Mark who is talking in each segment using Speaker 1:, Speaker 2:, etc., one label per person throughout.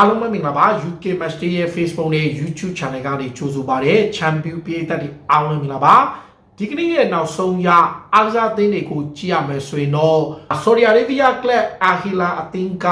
Speaker 1: အားလုံးပဲမင်္ဂလာပါ UK Match Day ရဲ့ Facebook နဲ့ YouTube Channel ကနေကြိုဆိုပါရစေ Champion ပြည်သက်တွေအားလုံးမင်္ဂလာပါဒီကနေ့ရဲ့နောက်ဆုံးရအားကစားအသင်းတွေကိုကြည့်ရမယ်ဆိုရင်တော့ Saudi Arabia Club Ahila အသင်းက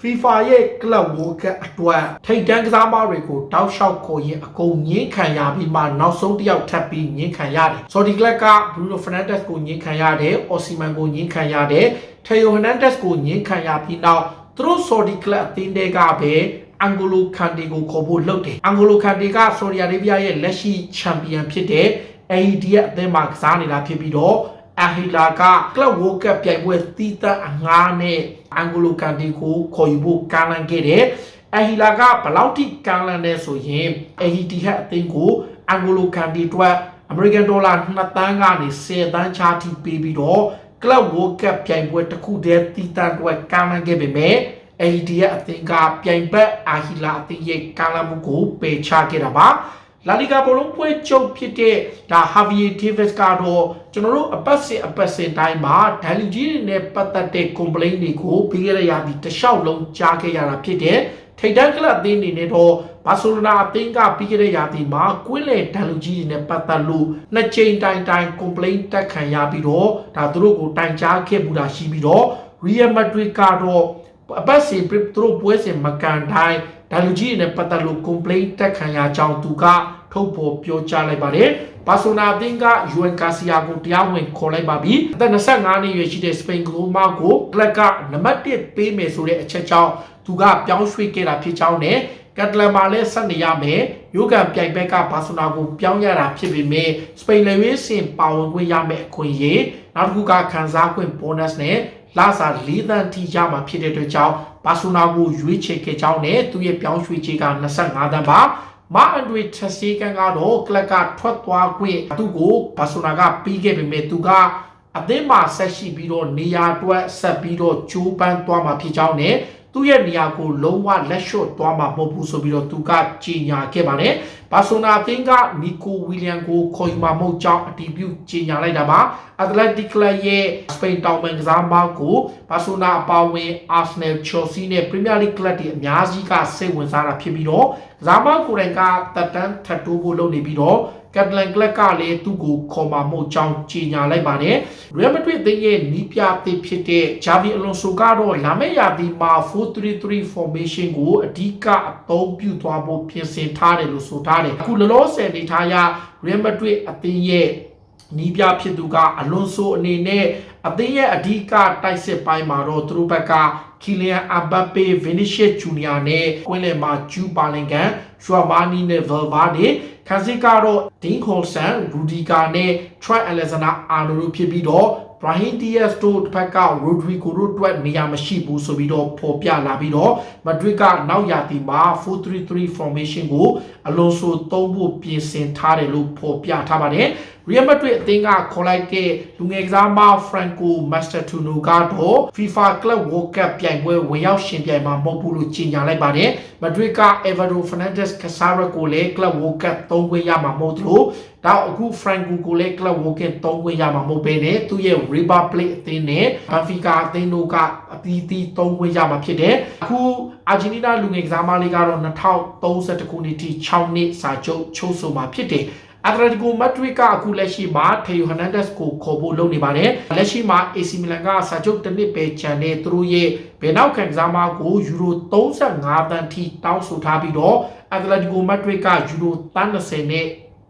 Speaker 1: FIFA ရဲ့ Club World Cup အတွက်ထိပ်တန်းကစားမတွေကိုတောက်လျှောက်ခေါ်ရင်အကုန်ညှင်းခံရပြီးမှနောက်ဆုံးတစ်ယောက်ထပ်ပြီးညှင်းခံရတယ်။ Saudi Club က Bruno Fernandes ကိုညှင်းခံရတယ်။ Osimhen ကိုညှင်းခံရတယ်။ Theo Hernandez ကိုညှင်းခံရပြီးနောက် သူတို့ Saudi Club အသင်းတွေကပဲအန်ဂိုလိုခန်တီကိုခေါ်ဖို့လုပ်တယ်။အန်ဂိုလိုခန်တီက Saudi Arabia ရဲ့လက်ရှိချန်ပီယံဖြစ်တဲ့ AED ရဲ့အသင်းမှာကစားနေတာဖြစ်ပြီးတော့အဟီလာက Club World Cup ပြိုင်ပွဲတီးသက်အငားနဲ့အန်ဂိုလိုကန်တီကိုခေါ်ယူဖို့ကမ်းလှမ်းခဲ့တယ်။အဟီလာကဘယ်လောက်ထိကမ်းလှမ်းလဲဆိုရင် AED ဟက်အသင်းကိုအန်ဂိုလိုကန်တီအတွက်အမေရိကန်ဒေါ်လာ2တန်းကနေ10တန်းချာထိပေးပြီးတော့ Club World Cup ပြိုင်ပွဲတစ်ခုတည်းတီးသက်အတွက်ကမ်းလှမ်းခဲ့ပေမဲ့ AED ရဲ့အသင်းကပြိုင်ဘက်အာဟီလာအသင်းရဲ့ကမ်းလှမ်းမှုကိုပယ်ချခဲ့တာပါ။လာလီဂါဘောလုံးပွဲချုပ်ဖြစ်တဲ့ဒါဟာဗီယေဒေးဗစ်ကတော့ကျွန်တော်တို့အပတ်စဉ်အပတ်စဉ်တိုင်းမှာဒိုင်လူကြီးတွေနဲ့ပတ်သက်တဲ့ complaint တွေကိုပြီးခဲ့တဲ့ရာသီတစ်လျှောက်လုံးကြားခဲ့ရတာဖြစ်တဲ့ထိတ်တန်းကလပ်အသင်းအနေနဲ့တော့ ဘာစီလိုနာအသင်းကပြီးခဲ့တဲ့ရာသီမှာကွင်းလေဒိုင်လူကြီးတွေနဲ့ပတ်သက်လို့နှစ်ချိန်တိုင်တိုင် complaint တက်ခံရပြီးတော့ဒါသူတို့ကိုတိုင်ကြားခဲ့မှုတာရှိပြီးတော့ Real Madrid ကတော့အပတ်စီသူတို့ပွဲစဉ်မကန်တိုင်းဒါလူကြီးနဲ့ပတ်သက်လို့ complaint တက်ခံရကြောင်းသူကထုတ်ဖော်ပြောကြားလိုက်ပါတယ်။ဘာဆိုနာအသင်းက UN Garcia ကိုတရားဝင်ခေါ်လိုက်ပါပြီ။အသက်25နှစ်အရွယ်ရှိတဲ့စပိန်ကလိုမာကိုကလပ်ကနံပါတ်1ပေးမယ်ဆိုတဲ့အချက်ကြောင့်သူကပြောင်းရွှေ့ခဲ့တာဖြစ်ကြောင်းနဲ့ ကက်တလန်မှာလည်းဆက်နေရမယ်။ရိုကန်ပြိုင်ဘက်ကဘာဆိုနာကိုပြောင်းရတာဖြစ်ပေမဲ့စပိန်လေဝေးစင်ပါဝင်ခွင့်ရမယ်အခွင့်အရေးနောက်တစ်ခုကခံစားခွင့် bonus နဲ့လာစာ၄တန်းထိရမှာဖြစ်တဲ့အတွက်ကြောင့်ဘာဆိုနာကိုရွေးချယ်ခဲ့ကြောင်းနဲ့သူရဲ့ပြောင်းရွှေ့ခြင်းက25တန်းပါမာအန်ဒရီထစီကန်ကတော့ကလပ်ကထွက်သွားခွင့်သူ့ကိုဘာဆိုနာကပြီးခဲ့ပေမဲ့သူကအသင်းမှာဆက်ရှိပြီးတော့နေရာအတွက်ဆက်ပြီးတော့ကြိုးပမ်းသွားမှာဖြစ်ကြောင်းနဲ့ သူ့ရဲ့နေရာကိုလုံးဝလက်လျှော့သွားမှာမဟုတ်ဘူးဆိုပြီးတော့သူကကြေညာခဲ့ပါတယ်။ဘာဆိုနာအသင်းကနီကိုဝီလျံကိုခေါ်ယူမှာမဟုတ်ကြောင်းအတည်ပြုကြေညာလိုက်တာပါ။ Athletic Club ရဲ့စပိန်တောင်ပန်ကစားမကိုဘာဆိုနာအပါဝင် Arsenal, Chelsea နဲ့ Premier League Club တွေအများကြီးကစိတ်ဝင်စားတာဖြစ်ပြီးတော့ကစားမကိုယ်တိုင်ကတက်တန်းထပ်တိုးဖို့လုပ်နေပြီးတော့ ကက်တလန်ကလပ်ကလည်းသူ့ကိုခေါ်မှာမို့ကြောင်းကြေညာလိုက်ပါတယ်။ Real Madrid အသင်းရဲ့နီးပြသစ်ဖြစ်တဲ့ Xavi Alonso ကတော့လာမယ့်ရာသီမှာ4-3-3 formation ကိုအဓိကအသုံးပြုသွားဖို့ပြင်ဆင်ထားတယ်လို့ဆိုထားတယ်။အခုလောလောဆယ်နေထားရ Real Madrid အသင်းရဲ့နီးပြဖြစ်သူကအလွန်ဆိုအနေနဲ့အသင်းရဲ့အဓိကတိုက်စစ်ပိုင်းမှာတော့သူတို့ဘက်ကကီလီယန်အဘပ်ပေဗီနီရှစ်ဂျူနီယာနဲ့ကွင်းလယ်မှာဂျူပါလင်ကန် ရှွာမာနီနဲ့ဗယ်ဗာဒီခန်းစစ်ကတော့ဒင်းခေါ်ဆန်ရူဒီကာနဲ့ထရိုက်အလက်ဇန်နာအာနိုတို့ဖြစ်ပြီးတော့ဘရာဟင်ဒီယက်စ်တို့တစ်ဖက်ကရိုဒရီဂိုတို့အတွက်နေရာမရှိဘူးဆိုပြီးတော့ဖော်ပြလာပြီးတော့မဒရစ်ကနောက်ရာသီမှာ4-3-3 formation ကိုအလွန်ဆိုသုံးဖို့ပြင်ဆင်ထားတယ်လို့ဖော်ပြထားပါတယ်။ Real Madrid အသင်းကခေါ်လိုက်တဲ့လူငယ်ကစားမ Franco Mastertuno ကတော့ FIFA Club World Cup ပြိုင်ပွဲဝင်ရောက်ရှင်ပြိုင်မှာမဟုတ်ဘူးလို့ကြေညာလိုက်ပါတယ်။ Madrid က Everton Fernandes Casara ကိုလည်း Club World Cup သုံးခွင့်ရမှာမဟုတ်သလိုဒါအခု Franco ကိုလည်း Club World Cup သုံးခွင့်ရမှာမဟုတ်ဘဲနဲ့သူရဲ့ River Plate အသင်းနဲ့ Benfica အသင်းတို့ကအသီးသီးသုံးခွင့်ရမှာဖြစ်တယ်။အခုအာဂျင်တီးနားလူငယ်ကစားမလေးကတော့2031ခုနှစ်ထိ6နှစ်စာချုပ်ချုပ်ဆိုမှာဖြစ်တယ်။ Atletico Madrid ကအခုလက်ရှိမှာ Theo Hernandez ကိုခေါ်ဖို့လုပ်နေပါတယ်။လက်ရှိမှာ AC Milan ကစာချုပ်တစ်နှစ်ပဲချန်တဲ့သူတို့ရဲ့ဘယ်နောက်ခံကစားမကိုယူရို35တန်းထိတောင်းဆိုထားပြီးတော့ Atletico Madrid ကယူရို30နဲ့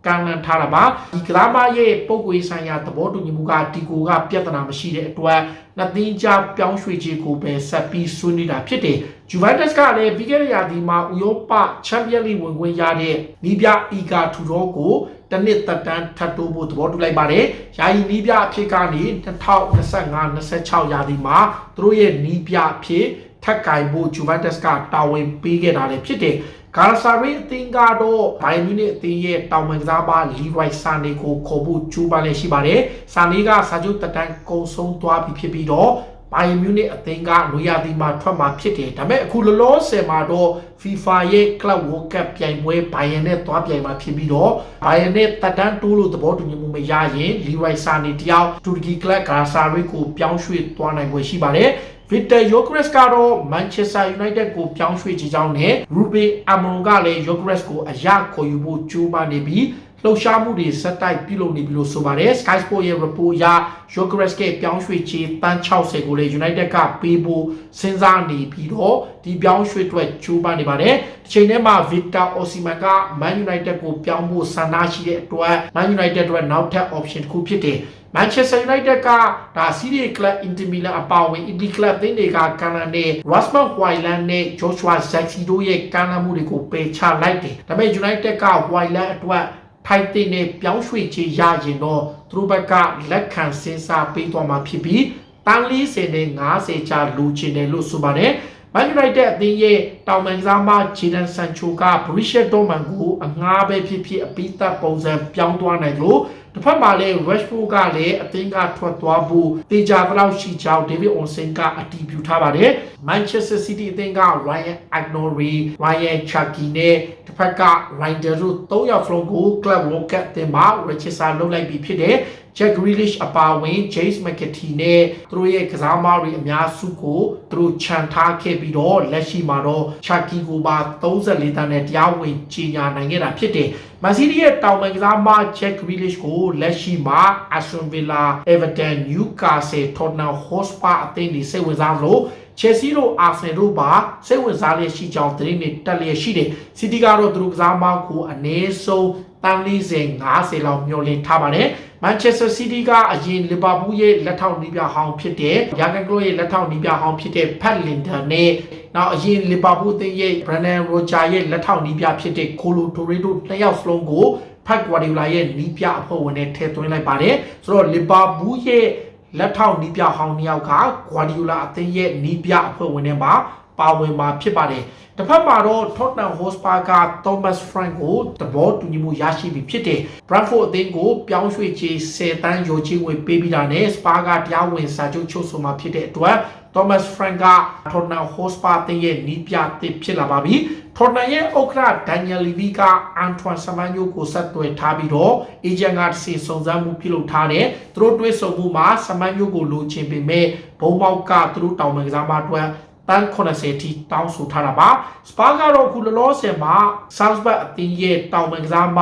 Speaker 1: ကမ်းလှမ်းထားတာပါဒီကလာမရဲ့ပုံကွေးဆိုင်ရာသဘောတူညီမှုကဒီကိုကပြဿနာမရှိတဲ့အတွက်နှစ်သင်းကြားပြောင်းရွှေ့ခြင်းကိုပဲဆက်ပြီးဆွေးနွေးတာဖြစ်တယ် ဂျူဗန်တက်စ်ကလည်းပြီးခဲ့တဲ့ရာသီမှာဥရောပချန်ပီယံလိဝင်ခွင့်ရတဲ့နီးပြအီဂါထူရောကိုတနစ်သက်တမ်းထပ်တိုးဖို့သဘောတူလိုက်ပါတယ်။ယာယီနီးပြအဖြစ်ကနေ2025-26ရာသီမှာသူတို့ရဲ့နီးပြအဖြစ်ထပ်ကင်ဖို့ဂျူဗန်တက်စ်ကတာဝန်ပေးခဲ့တာလည်းဖြစ်တယ်။ကာဆာရီအသင်းကတော့ဘိုင်မြူနစ်အသင်းရဲ့တောင်ပန်ကစားပါလီရိုက်ဆာနေကိုခေါ်ဖို့ကြိုးပမ်းလည်းရှိပါတယ်။ဆာနေကစာချုပ်တက်တန်းကုံဆုံးသွားပြီဖြစ်ပြီးတော့ ဘိုင်မြူနစ်အသင်းကနွေရာသီမှာထွက်မှာဖြစ်တယ်။ဒါပေမဲ့အခုလောလောဆယ်မှာတော့ FIFA ရဲ့ Club World Cup ပြိုင်ပွဲဘိုင်ယန်နဲ့သွားပြိုင်မှာဖြစ်ပြီးတော့ဘိုင်ယန်နဲ့တက်တန်းတိုးလို့သဘောတူညီမှုမရရင်လီရိုက်ဆာနေတယောက်တူရကီကလပ်ကာဆာရီကိုပြောင်းရွှေ့သွားနိုင်ွယ်ရှိပါတယ်။ Victor Gyökeres ကတော့ Manchester United ကိုပြောင်းရွှေ့ချကြောင်းနဲ့ Ruben Amorim ကလည်း Gyökeres ကိုအရခေါ်ယူဖို့ကြိုးပမ်းနေပြီး လှုပ်ရှားမှုတွေစက်တိုက်ပြုလုပ်နေပြီလို့ဆိုပါတယ် Sky Sport ရဲ့ report အရ Gyökeres ကပြောင်းရွှေ့ချေတန်း60ကိုလည်း United ကပေးဖို့စဉ်းစားနေပြီးတော့ဒီပြောင်းရွှေ့အတွက်ကြိုးပမ်းနေပါတယ်ဒီချိန်ထဲမှာ Victor Osimhen က Man United ကိုပြောင်းဖို့ဆန္ဒရှိတဲ့အတွက် Man United အတွက်နောက်ထပ် option တစ်ခုဖြစ်တယ် Manchester United ကဒါ Serie Club Inter Milan အပါအဝင် Italy Club တင်းတွေကကန်နနဲ့ Rasmus Hojlund နဲ့ Joshua Zirkzee တို့ရဲ့ကမ်းလှမ်းမှုတွေကိုပယ်ချလိုက်တယ်။ဒါပေမဲ့ United က Hojlund အတွက် ထိုက်တဲ့နဲ့ပြောင်းရွှေ့ချေရရင်တော့သူတို့ဘက်ကလက်ခံစဉ်းစားပေးသွားမှာဖြစ်ပြီးတန်း40နဲ့50ချလူချင်တယ်လို့ဆိုပါတယ်။ Man United အသင်းရဲ့တောင်ပန်ကစားမဂျီဒန်ဆန်ချိုက Borussia Dortmund ကိုအငှားပဲဖြစ်ဖြစ်အပိသက်ပုံစံပြောင်းသွားနိုင်လို့တစ်ဖက်မှာလည်း Rashford ကလည်းအသင်းကထွက်သွားဖို့တေချာဘလောက်ရှိကြောင်း David Onsen ကအတည်ပြုထားပါတယ်။ Manchester City အသင်းက Ryan Agnori, Ryan Chucky နဲ့တစ်ဖက်က Ryder တို့၃ယောက်စလုံးကို Club World Cup အသင်းမှာ register လုပ်လိုက်ပြီးဖြစ်တယ်။ Jack Grealish အပါအဝင် James McAtee နဲ့သူတို့ရဲ့ကစားမတွေအများစုကိုသူတို့ခြံထားခဲ့ပြီးတော့လက်ရှိမှာတော့ Chucky ကိုပါ34တန်းနဲ့တရားဝင်ကြီးညာနိုင်ခဲ့တာဖြစ်တယ်။ Man City ရဲ့တောင်ပန်ကစားမ Jack Grealish ကိုလက်ရှိမှာ Aston Villa, Everton, Newcastle, Tottenham Hotspur အသင်းတွေစိတ်ဝင်စားလို့ Chelsea တို့ Arsenal တို့ပါစိတ်ဝင်စားလျက်ရှိကြောင်းသတင်းတွေတက်လျက်ရှိတယ်။ City ကတော့သူတို့ကစားမကိုအနည်းဆုံးတန်း40 50လောက်မျှော်လင့်ထားပါတယ်။ Manchester City ကအရင် Liverpool ရဲ့လက်ထောက်နီးပြဟောင်းဖြစ်တဲ့ Jurgen Klopp ရဲ့လက်ထောက်နီးပြဟောင်းဖြစ်တဲ့ Pat Linton နဲ့နောက်အရင် Liverpool အသင်းရဲ့ Brendan Rodgers ရဲ့လက်ထောက်နီးပြဖြစ်တဲ့ Kolo Toure တို့နှစ်ယောက်စလုံးကို Pep Guardiola ရဲ့နီးပြအဖွဲ့ဝင်နဲ့ထည့်သွင်းလိုက်ပါတယ်ဆိုတော့ Liverpool ရဲ့ လက်ထောက်နီးပြဟောင်းနှစ်ယောက်က Guardiola အသင်းရဲ့နီးပြအဖွဲ့ဝင်တွေမှာ ပါဝင်မှာဖြစ်ပါတယ်တစ်ဖက်မှာတော့ Tottenham Hotspur က Thomas Frank ကိုသဘောတူညီမှုရရှိပြီဖြစ်တယ်။ Bradford အသင်းကိုပြောင်းရွှေ့ချေ10တန်းရောချေငွေပေးပြီးတာနဲ့ Spur ကတရားဝင်စာချုပ်ချုပ်ဆိုမှာဖြစ်တဲ့အတွက် Thomas Frank က Tottenham Hotspur အသင်းရဲ့နီးပြသစ်ဖြစ်လာပါပြီ။ Tottenham ရဲ့ဥက္ကဋ္ဌ Daniel Levy က Antoine Semenyo ကိုဆက်သွယ်ထားပြီးတော့ agent ကတစ်စီစုံစမ်းမှုပြုလုပ်ထားတယ်။သူတို့တွဲဆုံမှုမှာ Semenyo ကိုလိုချင်ပေမဲ့ဘုံပေါက်ကသူတို့တောင်းပန်ကစားမအတွက် တန်း80ထိတောင်းဆိုထားတာပါစပါကတော့အခုလောလောဆယ်မှာ Salzburg အသင်းရဲ့တောင်ပန်ကစားမ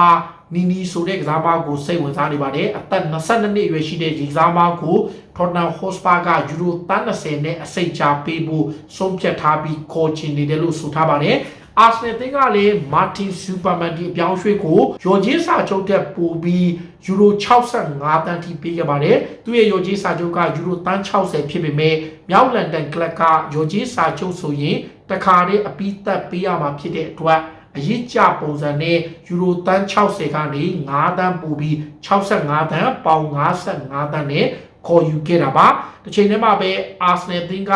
Speaker 1: နီနီဆိုတဲ့ကစားမကိုစိတ်ဝင်စားနေပါတယ်အသက်22နှစ်အရွယ်ရှိတဲ့ဒီကစားမကို Tottenham Hotspur ကယူရို30နဲ့အစိတ်ချပေးဖို့ဆုံးဖြတ်ထားပြီးခေါ်ချင်နေတယ်လို့ဆိုထားပါတယ် အာဆနယ်တင်းကလည်းမာတင်စူပါမန်ဒီအပြောင်းရွှေ့ကိုရော်ဂျင်းစာချုပ်တဲ့ပို့ပြီးယူရို65တန်းထိပေးခဲ့ပါတယ်။သူ့ရဲ့ရော်ဂျင်းစာချုပ်ကယူရိုတန်း60ဖြစ်ပေမဲ့မြောက်လန်ဒန်ကလပ်ကရော်ဂျင်းစာချုပ်ဆိုရင်တခါတည်းအပြီးသက်ပေးရမှာဖြစ်တဲ့အတွက်အရေးကြပုံစံနဲ့ယူရိုတန်း60ကနေ9တန်းပို့ပြီး65တန်းပေါင်55တန်းနဲ့ခေါ်ယူခဲ့တာပါ။တစ်ချိန်တည်းမှာပဲအာဆနယ်တင်းက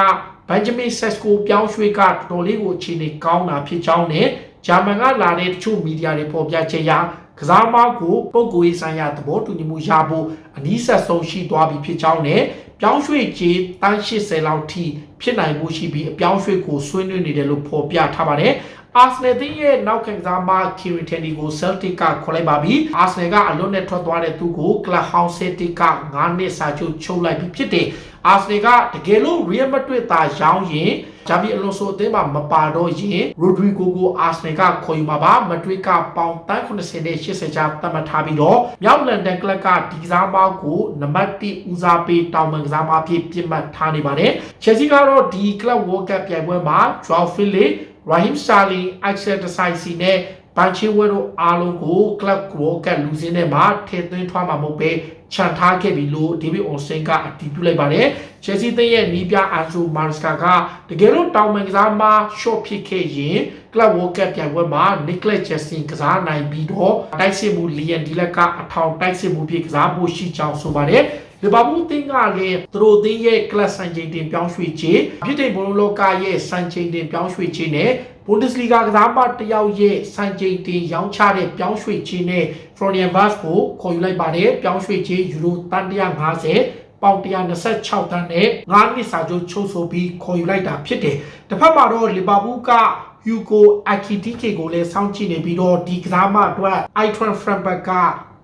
Speaker 1: ဘန်ဂျမင်ဆက်စကိုပြောင်းရွှေ့ကတော်တော်လေးကိုအခြေအနေကောင်းတာဖြစ်ကြောင်းနဲ့ဂျာမန်ကလာတဲ့တချို့မီဒီယာတွေပေါ်ပြချက်အရကစားမကိုပုံကိုရေးဆိုင်ရာသဘောတူညီမှုရဖို့အနည်းဆက်ဆုံးရှိသွားပြီဖြစ်ကြောင်းနဲ့ပြောင်းရွှေ့ကြီးတန်း80လောက်ထိဖြစ်နိုင်မှုရှိပြီးအပြောင်းရွှေ့ကိုဆွေးနွေးနေတယ်လို့ဖော်ပြထားပါတယ်အာဆနယ်တင်းရဲ့နောက်ခံကစားမကီရီတန်ဒီကိုဆယ်တစ်ကခေါ်လိုက်ပါပြီအာဆနယ်ကအလွတ်နဲ့ထွက်သွားတဲ့သူကိုကလပ်ဟောင်းဆယ်တစ်က9နှစ်စာချုပ်ချုပ်လိုက်ပြီးဖြစ်တယ် အာဆနယ်ကတကယ်လို့ရီယယ်မက်ဒရစ်သာရောင်းရင်ဂျာဗီအလွန်ဆိုအသင်းမှာမပါတော့ရင်ရိုဒရီဂိုကိုအာဆနယ်ကခေါ်ယူမှာပါမက်ဒရစ်ကပေါင်တန်း80နဲ့80ချာသတ်မှတ်ထားပြီးတော့မြောက်လန်ဒန်ကလပ်ကဒီကစားမကိုနံပါတ်1ဦးစားပေးတောင်ပန်ကစားမအဖြစ်ပြစ်မှတ်ထားနေပါတယ်ချက်စီကတော့ဒီကလပ်ဝေါ်ကပ်ပြိုင်ပွဲမှာဂျွာဖီလီ Raheem Sterling, Axel Disasi နဲ့ ဘန်ချီဝဲတို့အားလုံးကို Club World Cup လူစင်းထဲမှာထည့်သွင်းထွားမှာမဟုတ်ပဲခြံထားခဲ့ပြီလို့ David Ornstein ကအတည်ပြုလိုက်ပါတယ်။ Chelsea သင်းရဲ့နီးပြအန်ဆိုမာစကာကတကယ်လို့တောင်ပန်ကစားမ short ဖြစ်ခဲ့ရင် Club World Cup ပြိုင်ပွဲမှာ Nicolas Jackson ကစားနိုင်ပြီးတော့တိုက်စစ်မှု Liam Delap ကအထောင်တိုက်စစ်မှုဖြစ်ကစားဖို့ရှိကြောင်းဆိုပါတယ်။ လီဗာပူးတင်းကလည်းသူတို့တင်းရဲ့ကလပ်ဆန်ချိန်တင်ပြောင်းရွှေ့ခြင်းပြည်ထိုင်ဘလိုလောကရဲ့ဆန်ချိန်တင်ပြောင်းရွှေ့ခြင်းနဲ့ဘွန်ဒက်စလီဂါကစားမတယောက်ရဲ့စံချိန်တင်ရောင်းချတဲ့ပြောင်းရွှေ့ခြင်းနဲ့ Florian Wirtz ကိုခေါ်ယူလိုက်ပါတယ်ပြောင်းရွှေ့ခြင်းယူရို150ပေါင်126တန်းနဲ့9နှစ်စာချုပ်ချုပ်ဆိုပြီးခေါ်ယူလိုက်တာဖြစ်တယ်။တစ်ဖက်မှာတော့လီဗာပူးကယူကိုအကီတီကေကိုလည်းစောင့်ကြည့်နေပြီးတော့ဒီကစားမအတွက် Itran Frankfurt က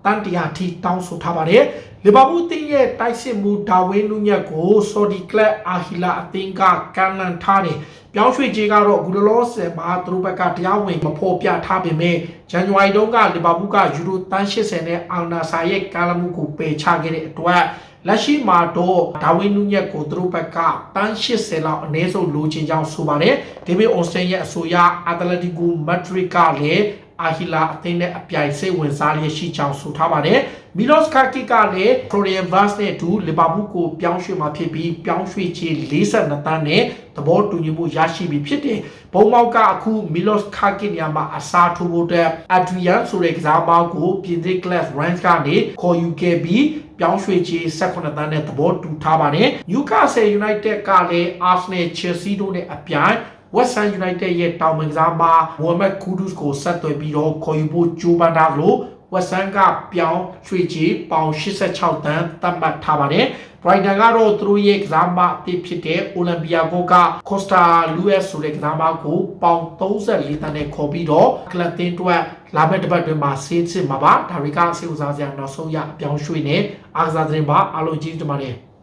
Speaker 1: တန်တရာထိတောင်းဆိုထားပါတယ်လီဗာပူးအသင်းရဲ့တိုက်စစ်မှုဒါဝင်းနူးညက်ကိုဆော်ဒီကလပ်အာဟီလာအသင်းကကန်လန်ထားတယ်ပြောင်းရွှေ့ခြင်းကတော့အခုလောလောဆယ်မှာသူတို့ဘက်ကတရားဝင်မဖော်ပြထားပေမဲ့ဇန်နဝါရီတုန်းကလီဗာပူးကယူရိုတန်း80နဲ့အာနာဆာရဲ့ကာလမှုကိုပယ်ချခဲ့တဲ့အတွက်လက်ရှိမှာတော့ဒါဝင်းနူးညက်ကိုသူတို့ဘက်ကတန်း80လောက်အနည်းဆုံးလိုချင်ကြောင်းဆိုပါတယ်ဒေးဗစ်အော်စတန်ရဲ့အဆိုအရအတလက်တီကိုမက်ဒရစ်ကလည်း အာဟီလာအသင်းနဲ့အပြိုင်စိတ်ဝင်စားလျက်ရှိကြောင်းဆိုထားပါတယ်မီလော့စ်ကာကီကလည်းဖရိုရီယန်ဗတ်စ်နဲ့အတူလီဗာပူးကိုပြောင်းရွှေ့มาဖြစ်ပြီးပြောင်းရွှေ့ခြင်း42တန်းနဲ့သဘောတူညီမှုရရှိပြီဖြစ်တယ်ဘုံမောက်ကအခုမီလော့စ်ကာကီနေရာမှာအစားထိုးဖို့အတွက်အဒရီယန်ဆိုတဲ့ကစားသမားကိုပြင်သစ်ကလပ်ရန်စ်ကနေခေါ်ယူခဲ့ပြီးပြောင်းရွှေ့ခြင်း18တန်းနဲ့သဘောတူထားပါတယ်နျူကာဆယ်ယူနိုက်တက်ကလည်းအာဆနယ်ချယ်ဆီတို့နဲ့အပြိုင် West Ham United ရဲ့တောင်ပန်ကစားမမိုဟာမက်ကူဒုစ်ကိုဆက်သွယ်ပြီးတော့ခေါ်ယူဖို့ကြိုးပမ်းတာလို့ West Ham ကပြောင်းရွှေ့ကြီးပေါင်86တန်းသတ်မှတ်ထားပါတယ်။ Brighton ကတော့သူတို့ရဲ့ကစားမအသစ်ဖြစ်တဲ့ Olympiacos က Costa Luis ဆိုတဲ့ကစားမကိုပေါင်34တန်းနဲ့ခေါ်ပြီးတော့ကလပ်တင်တွက်လာမယ့်တစ်ပတ်တွင်မှာဆေးစစ်မှာပါဒါတွေကစေဥစားစရာနောက်ဆုံးရအပြောင်းရွှေ့နေအားကစားသတင်းပါအားလုံးကျေးဇူးတင်ပါတယ်